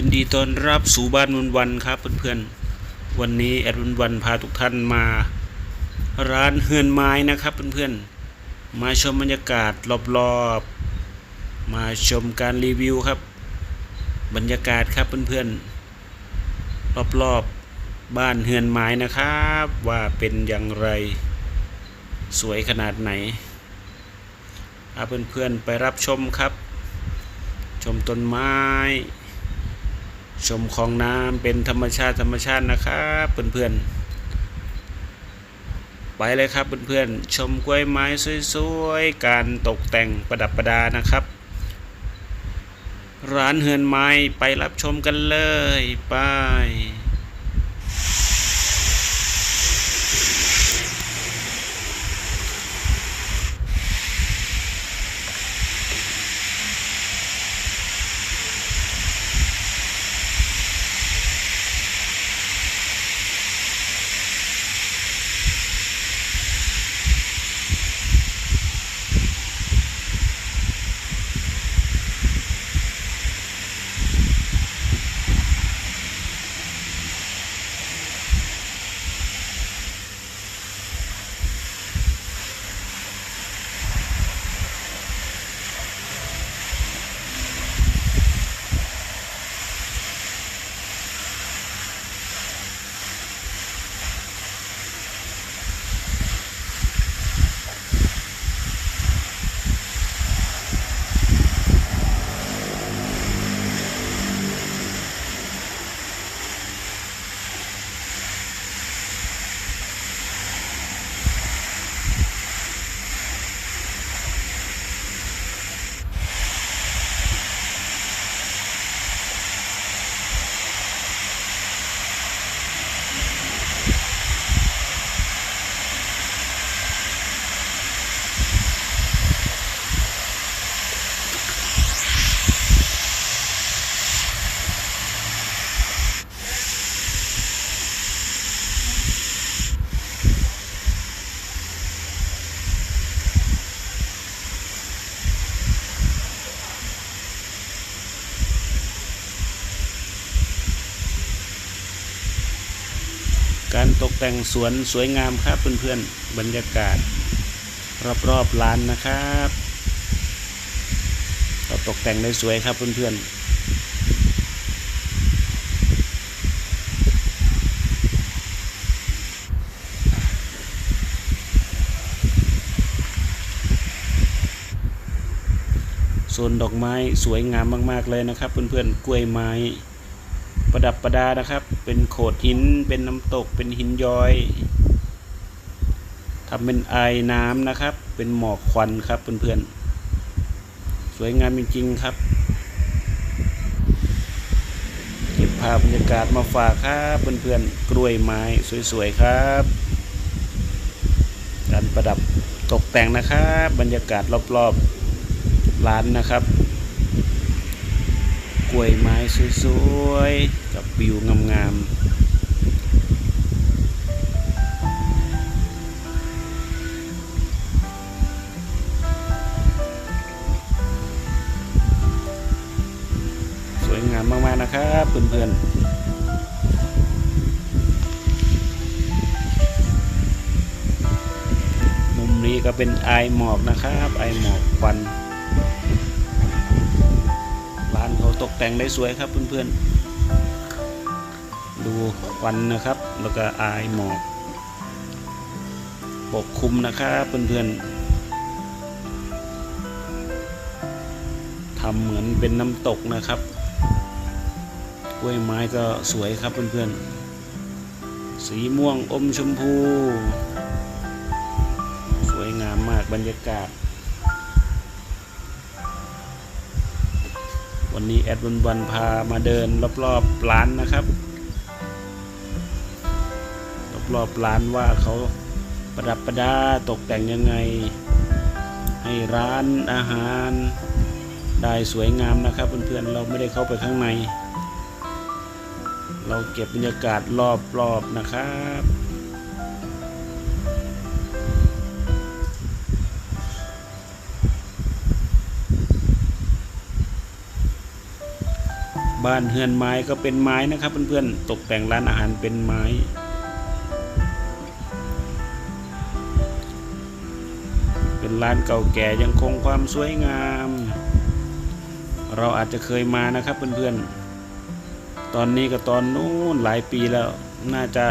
ยินดีต้อนรับสู่บ้านวันวันครับเพื่อนๆ วันนี้แอดวันวันพาทุกท่านมา ร้านเฮือนไม้นะครับเพื่อนๆ มาชมบรรยากาศรอบๆ มาชมการรีวิวครับ บรรยากาศครับเพื่อนๆ รอบๆบ้านเฮือนไม้นะครับว่าเป็นอย่างไร สวยขนาดไหนพาเพื่อนๆไปรับชมครับ ชมต้นไม้ ชมคลองน้ำเป็นธรรมชาติธรรมชาตินะครับเพื่อนๆไปเลยครับเพื่อนๆชมกล้วยไม้สวยๆการตกแต่งประดับประดานะครับ ร้านเฮือนไม้ไปรับชมกันเลยไป ตกแต่งสวนสวยงามครับเพื่อนๆ บรรยากาศ รอบๆร้านนะครับเราตกแต่งได้สวยครับเพื่อนๆส่วนดอกไม้สวยงามมาก ๆ เลยนะครับ เพื่อนๆ กล้วยไม้ ประดับประดานะครับ เป็นโขดหิน เป็นน้ำตก เป็นหินย้อยทำเป็นไอน้ำนะครับ เป็นหมอกควันครับเพื่อนๆ สวยงามจริงๆครับ เก็บภาพบรรยากาศมาฝากครับเพื่อนๆ กล้วยไม้สวยๆครับ การประดับตกแต่งนะครับ บรรยากาศรอบๆ ร้านนะครับ กล้วยไม้สวยๆ กับวิวงามๆ สวยงามมากๆนะครับเพื่อนๆมุมนี้ก็เป็นไอหมอกนะครับ ไอหมอกควันานเขาตกแต่งได้สวยครับเพื่อนๆ ดูควันนะครับ แล้วก็อายหมอกปกคลุมนะครับเพื่อนๆทำเหมือนเป็นน้ำตกนะครับกล้วยไม้ก็สวยครับเพื่อนๆ สีม่วงอมชมพู สวยงามมากบรรยากาศ วันนี้แอดวันวันพามาเดินรอบๆร้านนะครับ รอบๆร้านว่าเขาประดับประดาตกแต่งยังไง ให้ร้านอาหารได้สวยงามนะครับเพื่อนๆเราไม่ได้เข้าไปข้างใน เราเก็บบรรยากาศรอบๆนะครับ บ้านเฮือนไม้ก็เป็นไม้นะครับ เพื่อนๆตกแต่งร้านอาหารเป็นไม้เป็นร้านเก่าแก่ยังคงความสวยงาม เราอาจจะเคยมานะครับเพื่อนๆ ตอนนี้กับตอนนู้นหลายปีแล้วน่าจะ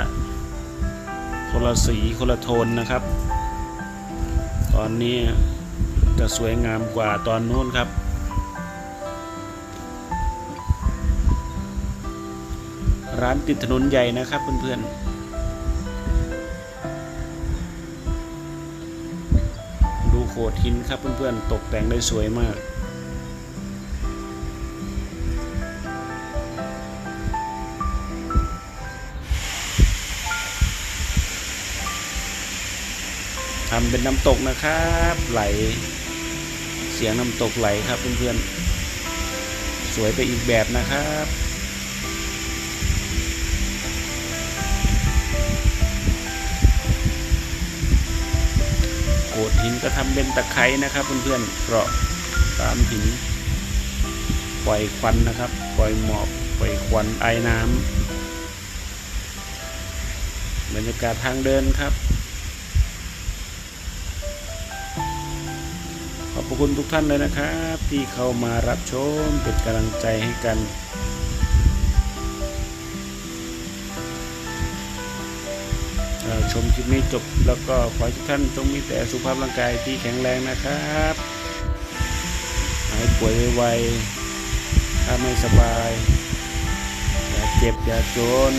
คนละสีคนละโทนนะครับ ตอนนี้จะสวยงามกว่าตอนนู้นครับ ร้านติดถนนใหญ่นะครับเพื่อนๆดูโขดหินครับเพื่อนๆ ตกแต่งได้สวยมาก ทำเป็นน้ำตกนะครับ ไหล เสียงน้ำตกไหลครับเพื่อนๆ สวยไปอีกแบบนะครับ ดหินก็ทำเป็นตะไคร้นะครับเพื่อนๆเกาะตามหิน ปล่อยควันนะครับ ปล่อยหมอกปล่อยควันไอน้ำบรรยากาศทางเดินครับ ขอบคุณทุกท่านเลยนะครับ ที่เข้ามารับชมเป็นกำลังใจให้กัน ชมคลิปนี้จบ แล้วก็ขอให้ทุกท่านจงมีแต่สุขภาพร่างกายที่แข็งแรงนะครับหายป่วยไวๆถ้าไม่สบาย อย่าเจ็บอย่าจน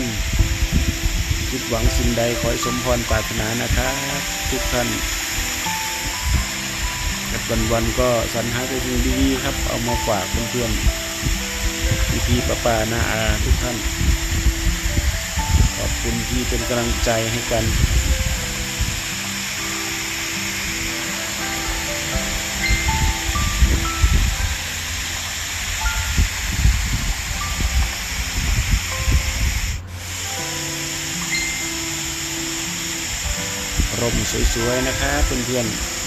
คิดหวังสิ่งใดขอให้สมพรปรารถนานะครับ ทุกท่านแต่วันวันก็สรรหาแต่สิ่งดีๆครับ เอามาฝากเพื่อนๆพี่ๆป้าๆน้าอาทุกท่าน คุณที่เป็นกำลังใจให้กันร่มสวยๆ นะครับเพื่อนๆ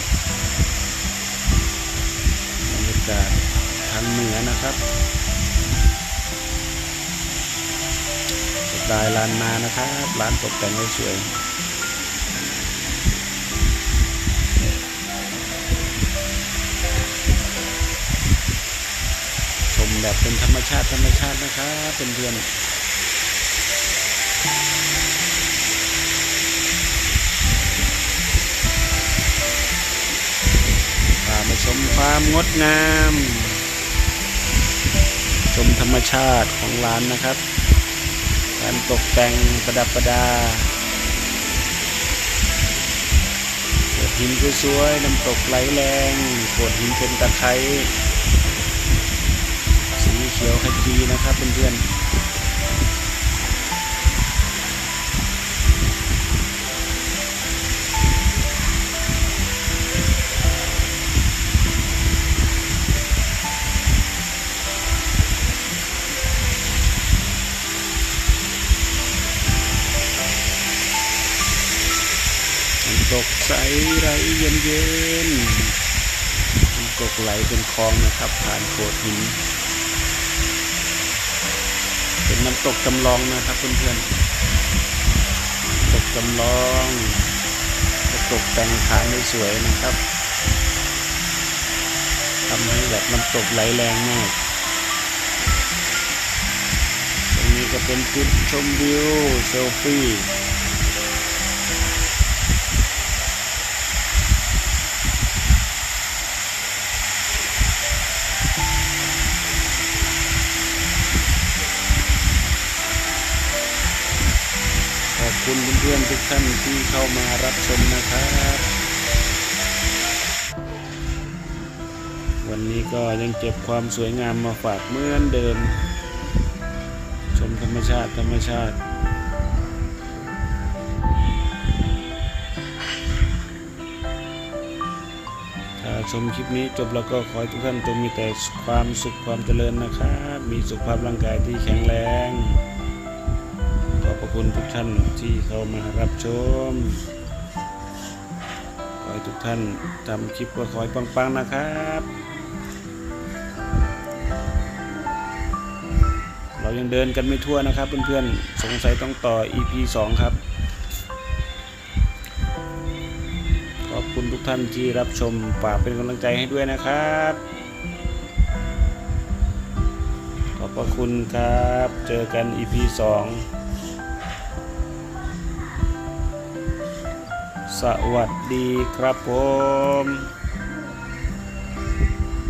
บรรยากาศทางเหนือนะครับ ไตล์ลานนานะครับ ร้านตกแต่งไว้สวยชมแบบเป็นธรรมชาติธรรมชาตินะครับเพื่อนพามาชมความงดงาม ชมธรรมชาติของร้านนะครับ การตกแต่งประดับประดาโขดหินสวยๆน้ำตกไหลแรงโขดหินเป็นตะไคร้สีเขียวขจีนะครับเพื่อนๆ ตกใสไหลเย็นเย็นๆน้ำตกไหลเป็นคลองนะครับ ผ่านโขดหิน เป็นน้ำตกจำลองนะครับเพื่อนๆตกจำลองตกแต่งฐานได้สวยนะครับทำให้แบบน้ำตกไหลแรงมากตรงนี้ก็เป็นจุดชมวิวเซลฟี่ พื่อนๆทุกท่านที่เข้ามารับชมนะครับ วันนี้ก็ยังเก็บความสวยงามมาฝากเหมือนเดิม ชมธรรมชาติธรรมชาติชมคลิปนี้จบแล้วก็ขอให้ทุกท่านจงมีแต่ความสุขความเจริญนะครับ มีสุขภาพร่างกายที่แข็งแรง พระคุณทุกท่านที่เข้ามารับชม ขอให้ทุกท่านทำคลิปก็ขอให้ปังๆนะครับ เรายังเดินกันไม่ทั่วนะครับเพื่อนๆ สงสัยต้องต่อ EP 2 ครับ ขอบคุณทุกท่านที่รับชมฝากเป็นกำลังใจให้ด้วยนะครับขอบพระคุณครับ เจอกัน EP 2 สวัสดีครับผม